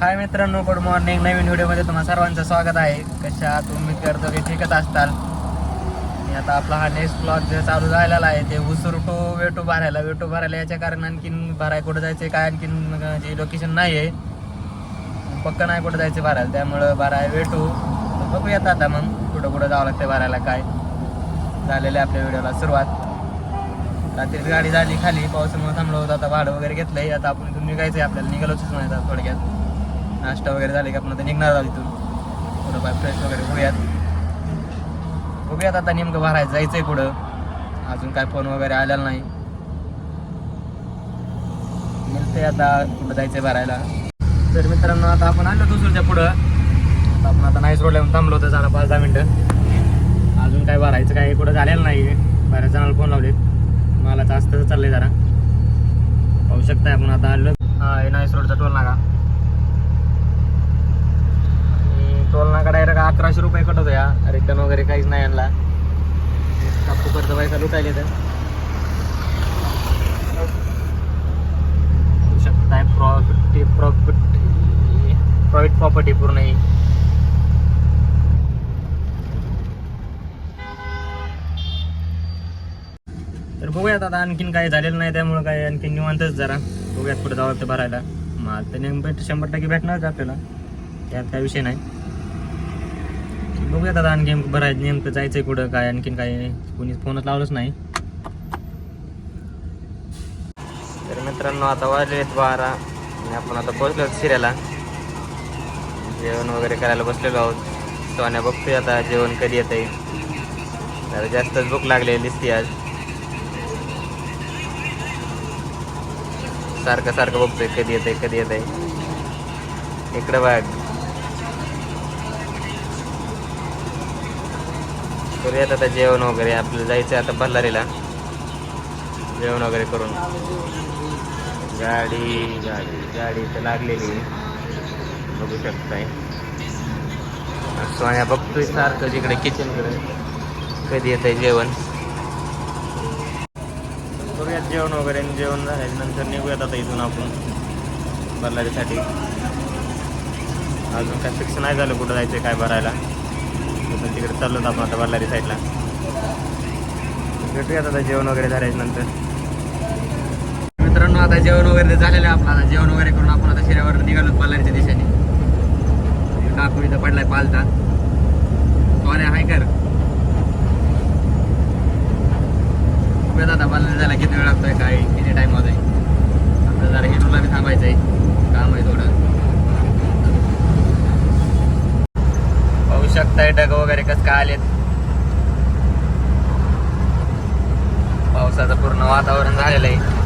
हाय मित्रांनो good morning नवीन व्हिडिओमध्ये तुम्हा सर्वांचं स्वागत आहे. कशा तुम्ही करतो की ठीकच असताल. आणि आता आपला हा नेक्स्ट ब्लॉग जे चालू झालेला आहे ते उसरू टू वेटू भरायला. वेटू भरायला याच्या कारण आणखीन भराय कुठं जायचं काय आणखीन म्हणजे जे लोकेशन नाही आहे पक्क नाही कुठं जायचं भरायला. त्यामुळं भराय वेटू. बघू बघूयात आता मग कुठं कुठं जावं लागतं भरायला काय झालेलं आहे आपल्या व्हिडिओला सुरुवात. रात्री गाडी झाली खाली पावसामुळे थांबलो होतो. आता भाडं वगैरे घेतलंय. आता आपण इथून निघायचं आहे आपल्याला निघालोच नाही आता थोडक्यात. नाश्ता वगैरे झाले की आपण आता निघणार आहोत इथून. थोडं बाय फ्रेश वगैरे होऊयात. बघूयात आता नेमकं भरायचं जायचंय पुढं. अजून काय फोन वगैरे आलेला नाही. मिळते आता कुठं जायचंय भरायला. तर मित्रांनो आता आपण आलो दुसऱ्याच्या पुढं. आता आपण आता नाईस रोडला येऊन थांबलो होतं जरा पाच दहा मिनटं. अजून काय भरायचं काय कुठं झालेलं नाही. बऱ्याच जणांना फोन लावलेत. मला जास्त चाललंय जरा. पाहू शकताय आपण आता आलो. हा हे नाईस रोडचा टोल नाका आणि टोल नाका डायरेक्ट अकराशे रुपये कट होतो या. रिटर्न वगैरे काहीच नाही आणला. फुकटचा पैसा लुटायले तर शकताय प्रॉफिट प्रॉपर्टी प्रायव्हेट प्रॉपर्टी पूर्ण ही. तर बघूयात आता आणखीन काही झालेलं नाही त्यामुळं काय आणखीन निवांतच जरा. बघूयात पुढे जावं लागतं भरायला. मग तर नेमकं शंभर टक्के भेटणारच आपल्याला. त्यात काय विषय नाही. बघूया दादा आणखी आहे नेमकं जायचंय कुठं काय आणखीन काय कोणी फोनच लावलंच नाही. तर मित्रांनो आता वाजले आहेत बारा आणि आपण आता पोहोचलो आहोत शिऱ्याला जेवण वगैरे करायला बसलेलो आहोत. सोन्या बघतोय आता जेवण कधी येत आहे जरा जास्तच भूक लागलेली दिसते आज. सारखं सारखं बघतोय कधी येत आहे कधी येत आहे इकडं बघ. करूयात आता जेवण वगैरे आपलं जायचं आता बल्लारीला जेवण वगैरे करून. गाडी गाडी गाडी तर लागलेली आहे. बघू शकताय. सोन्या बघतोय सारखं जिकडे किचनकडे कधी येत आहे जेवण? करूयात जेवण वगैरे आणि जेवण झाल्यानंतर निघूयात आता इथून आपण बल्लारीसाठी अजून काय फिक्स नाही झालं कुठं जायचं काय भरायला. तर तिकडे चाललो आपण आता बल्लारी साईडला. भेटूयात आता जेवण वगैरे झाल्यानंतर मित्रांनो आता जेवण वगैरे झालेलं आहे आपलं. आता जेवण वगैरे करून आपण आता शिऱ्यावर निघालो बल्लारीच्या दिशेने. काकू इथं पडलाय पालता. सोन्या हाय कर. दादा आता बल्लारी जायला किती वेळ लागतोय काय किती टाइम होत आहे आता जरा हिरूला बी थांबायचं आहे काम आहे थोडं पाहू शकताय ढग वगैरे कस काय आलेत? पावसाचं पूर्ण वातावरण झालेलं आहे.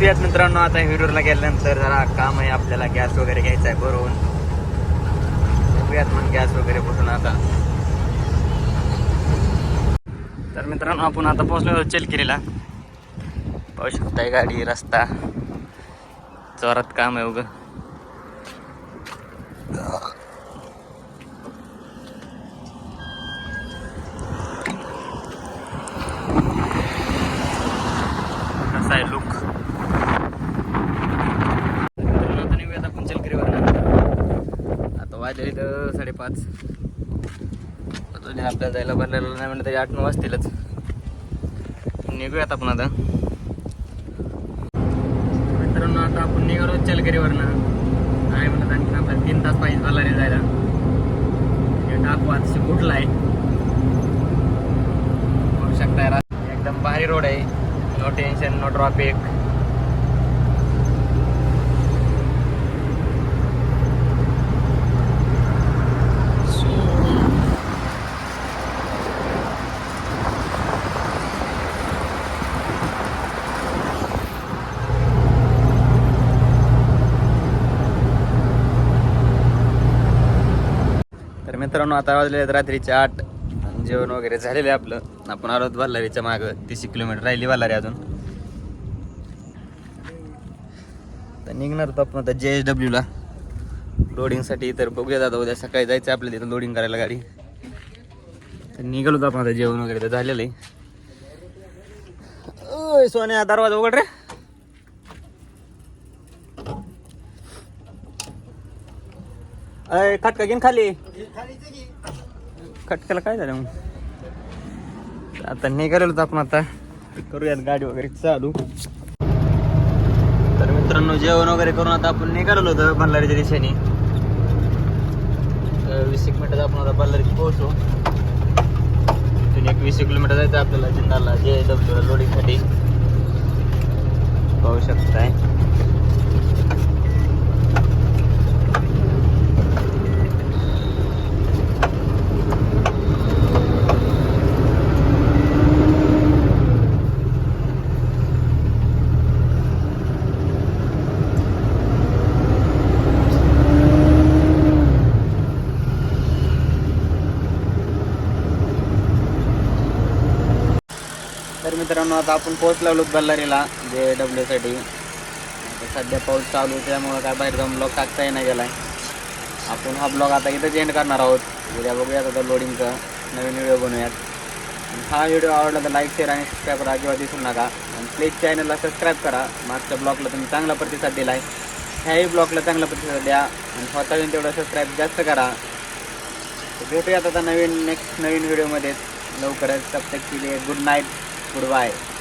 तर मित्रांनो आता हिरोरला गेल्यानंतर जरा काम आहे आपल्याला गॅस वगैरे घ्यायचा आहे भरून. बघूयात मग गॅस वगैरे कुठून आता. तर मित्रांनो आपण आता पोहोचलो चेलकिरीला पाहू शकताय गाडी रस्ता. जोरात काम आहे उगं. कसा आहे लुक आता निघूयात आपण चलगिरीवर आता वाजले तर साडेपाच. अजून आपल्याला जायला भरलेलं नाही म्हणलं तरी आठ नऊ वाजतीलच. निघूयात आपण आता. मित्रांनो आता आपण निघालो चलगिरीवरनं. नाही म्हणत आणखी आपल्याला तीन तास पाहिजे बल्लारी जायला. हे टाकू आता कुठला आहे बघू शकताय रा- एकदम भारी रोड आहे. नो टेन्शन नो ट्रॉफिक मित्रांनो आता वाजले आहेत रात्रीचे आठ. आणि जेवण वगैरे झालेलं आहे आपलं. आपण आलो बल्लारीच्या मागं. तीस किलोमीटर राहिली बल्लारी अजून. तर निघणार होतो आपण आता जे एस डब्ल्यूला लोडिंगसाठी तर बघूया दादा उद्या सकाळी जायचं आहे आपल्याला तिथं लोडिंग करायला गाडी. तर निघालो होतो आपण आता जेवण वगैरे तर झालेलं आहे. सोन्या दरवाजा उघड रे. अय खटका घेऊन खाली. खटक्याला काय झालं मग? आता निघालेलो होतो आपण आता. करूयात गाडी वगैरे चालू. तर मित्रांनो जेवण वगैरे करून आता आपण निघालेलो होतो बल्लारीच्या दिशेने. वीस एक मिनिटात आपण आता बल्लारीत पोहोचू. तिथून एक वीस किलोमीटर जायचं आपल्याला जिंदाला जे डब्ल्यू लोडिंगसाठी पाहू शकताय. मित्रांनो आता आपण पोहोचलो बल्लारीला जे डब्ल्यूसाठी आता सध्या पाऊस चालू आहे, त्यामुळं काय बाहेर जाऊन ब्लॉग टाकता येणार गेलाय. आपण हा ब्लॉग आता इथंच एंड करणार आहोत. उद्या बघूयात आता लोडिंगचा नवीन व्हिडिओ बनवूयात. आणि हा व्हिडिओ आवडला तर लाईक शेअर आणि सबस्क्राईब करा अजिबात दिसू नका. आणि प्लीज चॅनलला सबस्क्राईब करा. मागच्या ब्लॉगला तुम्ही चांगला प्रतिसाद दिला आहे ह्याही ब्लॉगला चांगला प्रतिसाद द्या. आणि स्वतः येऊन तेवढा सबस्क्राईब जास्त करा. भेटूयात आता नवीन नेक्स्ट नवीन व्हिडिओमध्ये लवकरच तब तक के लिए गुड नाईट गुड